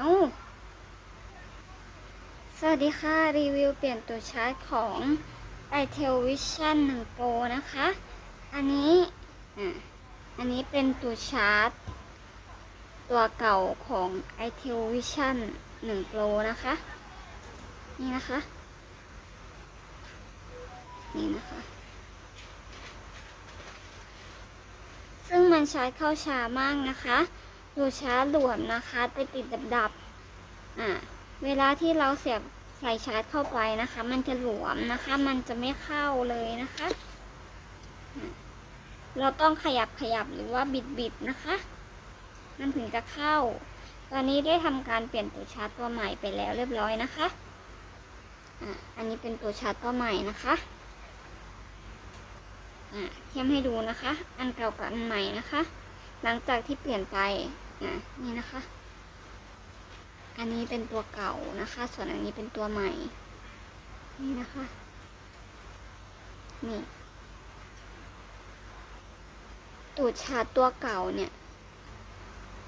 เอ้า สวัสดีค่ะ รีวิวเปลี่ยนตัวชาร์จของ i t e l Vision 1 Pro นะคะ อันนี้อันนี้เป็นตัวชาร์จ ตัวเก่าของ i t e l Vision 1 Pro นะคะ นี่นะคะ นี่นะคะ ซึ่งมันชาร์จเข้าช้ามากนะคะ ตัวชาร์จหลวมนะคะไปติดดับๆอ่าเวลาที่เราเสียบใส่ชาร์จเข้าไปนะคะ มันจะหลวมนะคะ มันจะไม่เข้าเลยนะคะ เราต้องขยับขยับหรือว่าบิดบิดนะคะ มันถึงจะเข้า ตอนนี้ได้ทำการเปลี่ยนตัวชาร์จตัวใหม่ไปแล้วเรียบร้อยนะคะอะอันนี้เป็นตัวชาร์จตัวใหม่นะคะอะเทียมให้ดูนะคะ อันเก่ากับอันใหม่นะคะ หลังจากที่เปลี่ยนไป อะนี่นะคะ อันนี้เป็นตัวเก่านะคะ ส่วนอันนี้เป็นตัวใหม่ นี่นะคะ นี่ตูดชาร์จตัวเก่าเนี่ย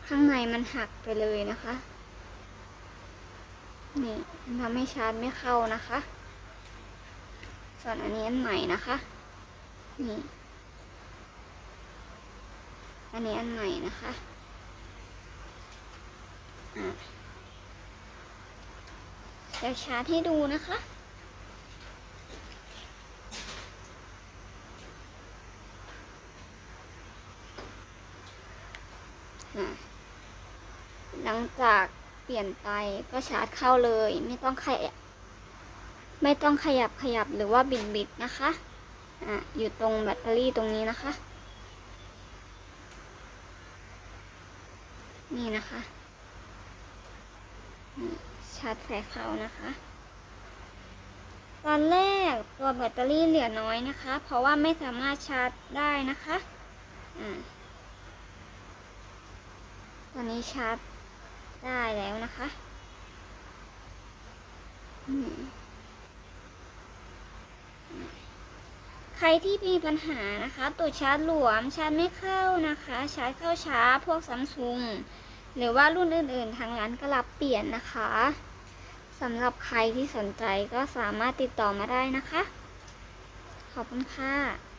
ข้างในมันหักไปเลยนะคะ นี่มันทำให้ชาร์จไม่เข้านะคะ ส่วนอันนี้อันใหม่นะคะ นี่ อันนี้อันใหม่นะคะ เดี๋ยวชาร์จให้ดูนะคะหลังจากเปลี่ยนไปก็ชาร์จเข้าเลย ไม่ต้องขยับไม่ต้องขยับขยับหรือว่าบิดบิดนะคะอะอยู่ตรงแบตเตอรี่ตรงนี้นะคะ นี่นะคะ ชาร์จไฟเขานะคะ ตอนแรกตัวแบตเตอรี่เหลือน้อยนะคะ เพราะว่าไม่สามารถชาร์จได้นะคะอ่าตอนนี้ชาร์จได้แล้วนะคะใครที่มีปัญหานะคะตัวชาร์จหลวมชาร์จไม่เข้านะคะ ชาร์จเข้าช้าพวกซัมซุง หรือว่ารุ่นอื่นๆ ทางร้านก็รับเปลี่ยนนะคะสำหรับใครที่สนใจก็สามารถติดต่อมาได้นะคะ ขอบคุณค่ะ